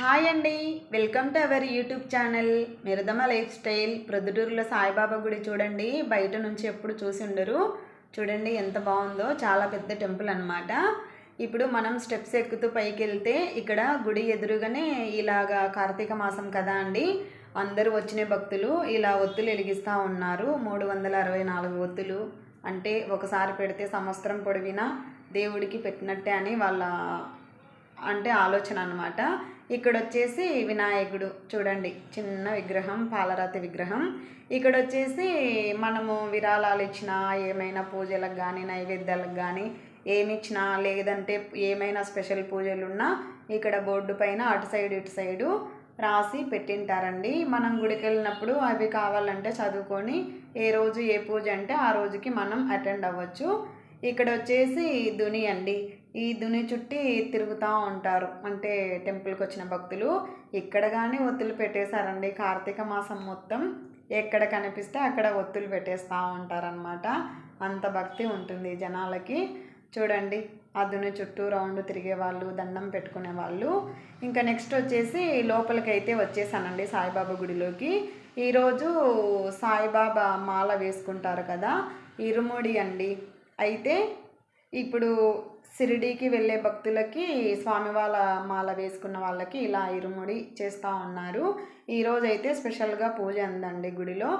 Hi అండి. Welcome to our YouTube channel. మిరదమ life style. ప్రొద్దుటూరులో సాయిబాబా గుడి చూడండి. బయట నుంచి ఎప్పుడు చూసి ఉండరు. చూడండి ఎంత బాగుందో. చాలా పెద్ద టెంపుల్ అనమాట ఇప్పుడు మనం స్టెప్స్ ఎక్కుతూ పైకి వెళ్తే ఇక్కడ గుడి ఎదురుగానే ఇలాగా కార్తీక మాసం కదా అండి. అందరూ వచ్చిన భక్తులు ఇలా ఒత్తులు వెలిగిస్తూ ఉన్నారు. మూడు వందల అరవై నాలుగు ఒత్తులు. అంటే ఒకసారి పెడితే సంవత్సరం పొడవినా దేవుడికి పెట్టినట్టే అని వాళ్ళ అంటే ఆలోచన అనమాట ఇక్కడ వచ్చేసి వినాయకుడు చూడండి చిన్న విగ్రహం పాలరాతి విగ్రహం. ఇక్కడ వచ్చేసి మనము విరాళాలు ఇచ్చినా ఏమైనా పూజలకు కానీ నైవేద్యాలకు కానీ ఏమి ఇచ్చినా లేదంటే ఏమైనా స్పెషల్ పూజలు ఉన్నా ఇక్కడ బోర్డు పైన అటు సైడ్ ఇటు సైడు రాసి పెట్టింటారండి. మనం గుడికి వెళ్ళినప్పుడు అవి కావాలంటే చదువుకొని ఏ రోజు ఏ పూజ అంటే ఆ రోజుకి మనం అటెండ్ అవ్వచ్చు. ఇక్కడ వచ్చేసి దుని అండి ఈ దుని చుట్టి తిరుగుతూ ఉంటారు. అంటే టెంపుల్కి వచ్చిన భక్తులు. ఇక్కడ కానీ ఒత్తులు పెట్టేశారండి. కార్తీక మాసం మొత్తం ఎక్కడ కనిపిస్తే అక్కడ ఒత్తులు పెట్టేస్తూ ఉంటారనమాట అంత భక్తి ఉంటుంది జనాలకి. చూడండి ఆ దుని చుట్టూ రౌండ్ తిరిగే వాళ్ళు దండం పెట్టుకునే వాళ్ళు. ఇంకా నెక్స్ట్ వచ్చేసి లోపలికైతే వచ్చేసానండి సాయిబాబా గుడిలోకి. ఈరోజు సాయిబాబా మాల వేసుకుంటారు కదా ఇరుముడి అండి. అయితే ఇప్పుడు షిరిడీకి వెళ్ళే భక్తులకి స్వామి వాళ్ళ మాల వేసుకున్న వాళ్ళకి ఇలా ఇరుముడి చేస్తూ ఉన్నారు. ఈరోజు అయితే స్పెషల్గా పూజ ఉందండి గుడిలో.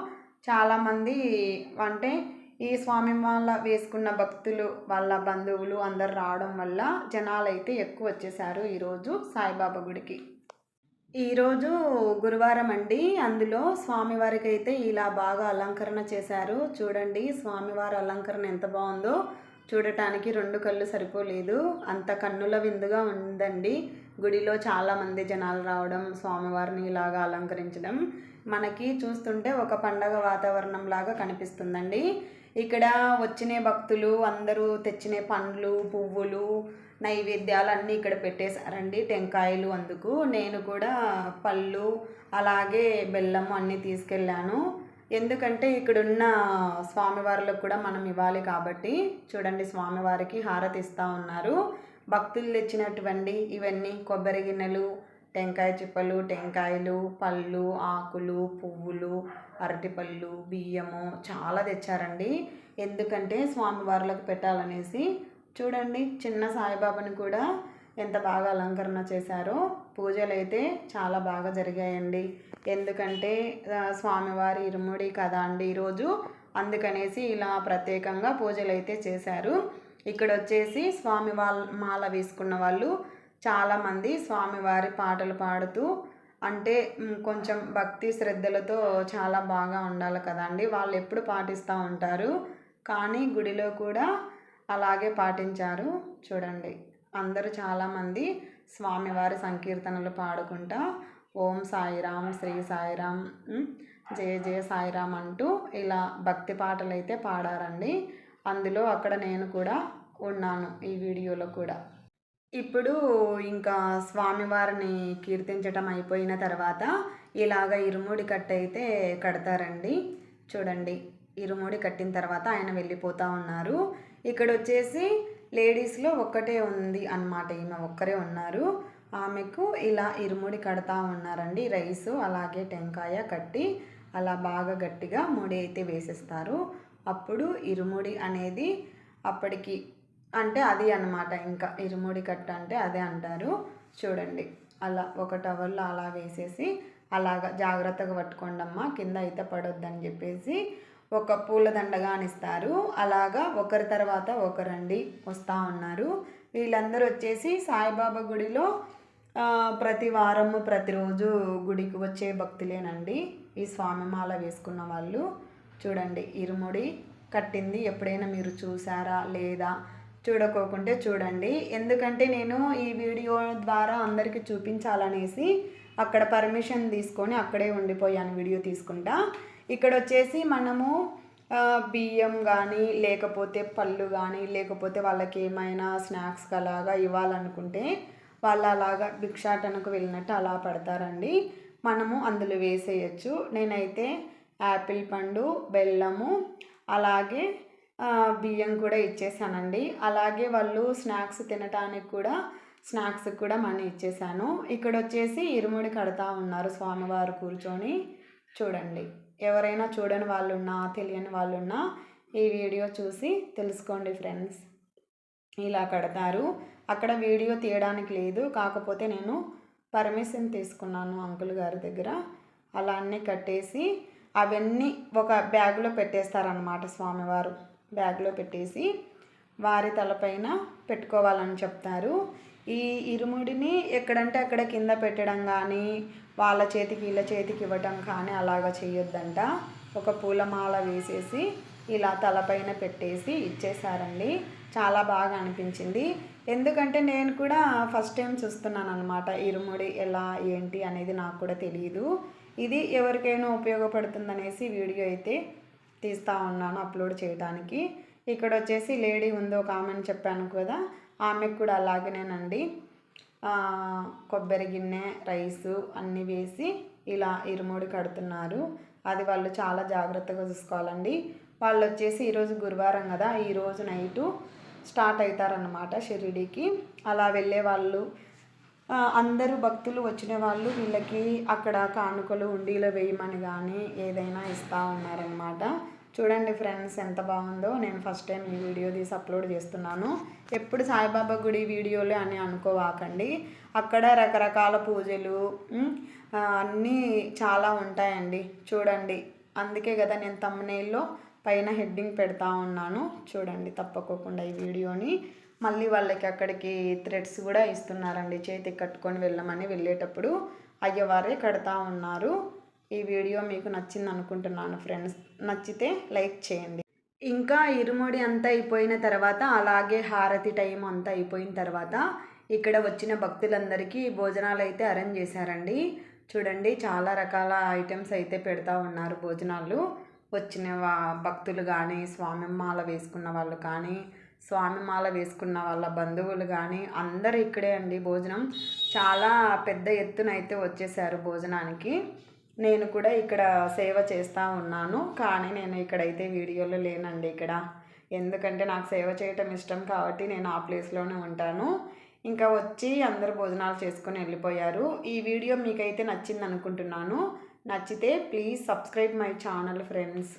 చాలామంది అంటే ఈ స్వామి వాళ్ళ వేసుకున్న భక్తులు వాళ్ళ బంధువులు అందరు రావడం వల్ల జనాలు అయితే ఎక్కువ వచ్చేసారు ఈరోజు సాయిబాబా గుడికి. ఈరోజు గురువారం అండి. అందులో స్వామివారికి అయితే ఇలా బాగా అలంకరణ చేశారు. చూడండి స్వామివారి అలంకరణ ఎంత బాగుందో. చూడటానికి రెండు కళ్ళు సరిపోలేదు. అంత కన్నుల విందుగా ఉందండి. గుడిలో చాలామంది జనాలు రావడం స్వామివారిని ఇలాగా అలంకరించడం మనకి చూస్తుంటే ఒక పండగ వాతావరణం లాగా కనిపిస్తుందండి. ఇక్కడ వచ్చిన భక్తులు అందరూ తెచ్చిన పండ్లు పువ్వులు నైవేద్యాలు అన్నీ ఇక్కడ పెట్టేశారండి. టెంకాయలు అందుకు. నేను కూడా పళ్ళు అలాగే బెల్లం అన్నీ తీసుకెళ్ళాను. ఎందుకంటే ఇక్కడున్న స్వామివారులకు కూడా మనం ఇవ్వాలి కాబట్టి చూడండి స్వామివారికి హారతి ఇస్తూ ఉన్నారు. భక్తులు తెచ్చినటువంటి ఇవన్నీ కొబ్బరి గిన్నెలు టెంకాయ చిప్పలు టెంకాయలు పళ్ళు ఆకులు పువ్వులు అరటిపళ్ళు బియ్యము చాలా తెచ్చారండి. ఎందుకంటే స్వామివార్లకు పెట్టాలనేసి చూడండి చిన్న సాయిబాబాని కూడా ఎంత బాగా అలంకరణ చేశారో. పూజలు అయితే చాలా బాగా జరిగాయండి. ఎందుకంటే స్వామివారి ఇరుముడి కదా అండి ఈరోజు. అందుకనేసి ఇలా ప్రత్యేకంగా పూజలు అయితే చేశారు. ఇక్కడ వచ్చేసి స్వామి వాళ్ళ మాల వేసుకున్న వాళ్ళు చాలామంది స్వామివారి పాటలు పాడుతూ అంటే కొంచెం భక్తి శ్రద్ధలతో చాలా బాగా ఉండాలి కదండి వాళ్ళు ఎప్పుడు పాటిస్తూ ఉంటారు. కానీ గుడిలో కూడా అలాగే పాటించారు. చూడండి అందరూ చాలామంది స్వామివారి సంకీర్తనలు పాడుకుంటా ఓం సాయిరామ్ శ్రీ సాయిరామ్ జయ జయ సాయిరామ్ అంటూ ఇలా భక్తి పాటలు అయితే పాడారండి. అందులో అక్కడ నేను కూడా ఉన్నాను ఈ వీడియోలో కూడా. ఇప్పుడు ఇంకా స్వామివారిని కీర్తించటం అయిపోయిన తర్వాత ఇలాగ ఇరుముడి కట్ట అయితే కడతారండి. చూడండి ఇరుముడి కట్టిన తర్వాత ఆయన వెళ్ళిపోతూ ఉన్నారు. ఇక్కడ వచ్చేసి లేడీస్లో ఒక్కటే ఉంది అన్నమాట ఈమె ఒక్కరే ఉన్నారు. ఆమెకు ఇలా ఇరుముడి కడతా ఉన్నారండి. రైసు అలాగే టెంకాయ కట్టి అలా బాగా గట్టిగా ముడి అయితే వేసేస్తారు. అప్పుడు ఇరుముడి అనేది అప్పటికి అంటే అది అనమాట ఇంకా ఇరుముడి కట్ట అంటే అదే అంటారు. చూడండి. అలా ఒక టవల్లో అలా వేసేసి అలాగా జాగ్రత్తగా పట్టుకోండి అమ్మ కింద అయితే పడొద్దని చెప్పేసి ఒక పూలదండగా అనిస్తారు. అలాగా ఒకరి తర్వాత ఒకరండి వస్తూ ఉన్నారు. వీళ్ళందరూ వచ్చేసి సాయిబాబా గుడిలో ప్రతి వారము ప్రతిరోజు గుడికి వచ్చే భక్తులేనండి. ఈ స్వామిమాల వేసుకున్న వాళ్ళు. చూడండి ఇరుముడి కట్టింది. ఎప్పుడైనా మీరు చూసారా లేదా? చూడకోకుంటే చూడండి. ఎందుకంటే నేను ఈ వీడియో ద్వారా అందరికీ చూపించాలనేసి అక్కడ పర్మిషన్ తీసుకొని అక్కడే ఉండిపోయాను వీడియో తీసుకుంటా. ఇక్కడ వచ్చేసి మనము బియ్యం కానీ లేకపోతే పళ్ళు కానీ లేకపోతే వాళ్ళకి ఏమైనా స్నాక్స్ అలాగా ఇవ్వాలనుకుంటే వాళ్ళు అలాగా భిక్షాటనకు వెళ్ళినట్టు అలా పడతారండి. మనము అందులో వేసేయచ్చు. నేనైతే యాపిల్ పండు బెల్లము అలాగే బియ్యం కూడా ఇచ్చేసానండి. అలాగే వాళ్ళు స్నాక్స్ తినటానికి కూడా స్నాక్స్ కూడా మనీ ఇచ్చేసాను. ఇక్కడ వచ్చేసి ఇరుముడి కడతా ఉన్నారు స్వామివారు కూర్చొని. చూడండి ఎవరైనా చూడని వాళ్ళు ఉన్నా తెలియని వాళ్ళు ఉన్నా ఈ వీడియో చూసి తెలుసుకోండి ఫ్రెండ్స్. ఇలా కడతారు. అక్కడ వీడియో తీయడానికి లేదు. కాకపోతే నేను పర్మిషన్ తీసుకున్నాను అంకుల్ గారి దగ్గర. అలా అన్నీ కట్టేసి అవన్నీ ఒక బ్యాగ్లో పెట్టేస్తారనమాట స్వామివారు. బ్యాగ్లో పెట్టేసి వారి తలపైన పెట్టుకోవాలని చెప్తారు. ఈ ఇరుముడిని ఎక్కడంటే అక్కడ కింద పెట్టడం కానీ వాళ్ళ చేతికి వీళ్ళ చేతికి ఇవ్వటం కానీ అలాగ చేయొద్దంట. ఒక పూలమాల వేసేసి ఇలా తలపైన పెట్టేసి ఇచ్చేసారండి చాలా బాగా అనిపించింది. ఎందుకంటే నేను కూడా ఫస్ట్ టైం చూస్తున్నాను అనమాట ఇరుముడి ఎలా ఏంటి అనేది నాకు కూడా తెలియదు ఇది ఎవరికైనా ఉపయోగపడుతుందనేసి వీడియో అయితే తీస్తూ ఉన్నాను అప్లోడ్ చేయడానికి. ఇక్కడ వచ్చేసి లేడీ ఉందో ఒక ఆమెను చెప్పాను కదా ఆమెకు కూడా అలాగనేనండి. కొబ్బరి గిన్నె రైసు అన్నీ వేసి ఇలా ఇరుముడి కడుతున్నారు. అది వాళ్ళు చాలా జాగ్రత్తగా చూసుకోవాలండి. వాళ్ళు వచ్చేసి ఈరోజు గురువారం కదా ఈరోజు నైటు స్టార్ట్ అవుతారనమాట షిరిడీకి. అలా వెళ్ళే వాళ్ళు అందరూ భక్తులు వచ్చిన వాళ్ళు వీళ్ళకి అక్కడ కానుకలు ఉండీలో వేయమని కానీ ఏదైనా ఇస్తూ ఉన్నారనమాట చూడండి ఫ్రెండ్స్ ఎంత బాగుందో. నేను ఫస్ట్ టైం ఈ వీడియో తీసి అప్లోడ్ చేస్తున్నాను. ఎప్పుడు సాయిబాబా గుడి వీడియోలే అని అనుకోవాకండి. అక్కడ రకరకాల పూజలు అన్నీ చాలా ఉంటాయండి. చూడండి. అందుకే కదా నేను తమ్మునేల్లో పైన హెడ్డింగ్ పెడతా ఉన్నాను. చూడండి తప్పకోకుండా ఈ వీడియోని. మళ్ళీ వాళ్ళకి అక్కడికి థ్రెడ్స్ కూడా ఇస్తున్నారండి. చేతికి కట్టుకొని వెళ్ళమని వెళ్ళేటప్పుడు అయ్యవారే కడతా ఉన్నారు. ఈ వీడియో మీకు నచ్చింది అనుకుంటున్నాను ఫ్రెండ్స్. నచ్చితే లైక్ చేయండి. ఇంకా ఇరుముడి అంతా అయిపోయిన తర్వాత అలాగే హారతి టైం అంతా అయిపోయిన తర్వాత ఇక్కడ వచ్చిన భక్తులందరికీ భోజనాలు అయితే అరేంజ్ చేశారండి. చూడండి చాలా రకాల ఐటమ్స్ అయితే పెడతా ఉన్నారు భోజనాలు. వచ్చిన వా భక్తులు కానీ స్వామి మాల వేసుకున్న వాళ్ళు కానీ స్వామి మాల వేసుకున్న వాళ్ళ బంధువులు కానీ అందరు ఇక్కడే అండి భోజనం. చాలా పెద్ద ఎత్తున అయితే వచ్చేసారు భోజనానికి. నేను కూడా ఇక్కడ సేవ చేస్తూ ఉన్నాను. కానీ నేను ఇక్కడైతే వీడియోలో లేనండి ఇక్కడ. ఎందుకంటే నాకు సేవ చేయటం ఇష్టం కాబట్టి నేను ఆ ప్లేస్లోనే ఉంటాను. ఇంకా వచ్చి అందరు భోజనాలు చేసుకొని వెళ్ళిపోయారు. ఈ వీడియో మీకైతే నచ్చింది అనుకుంటున్నాను నచ్చితే please subscribe my channel friends.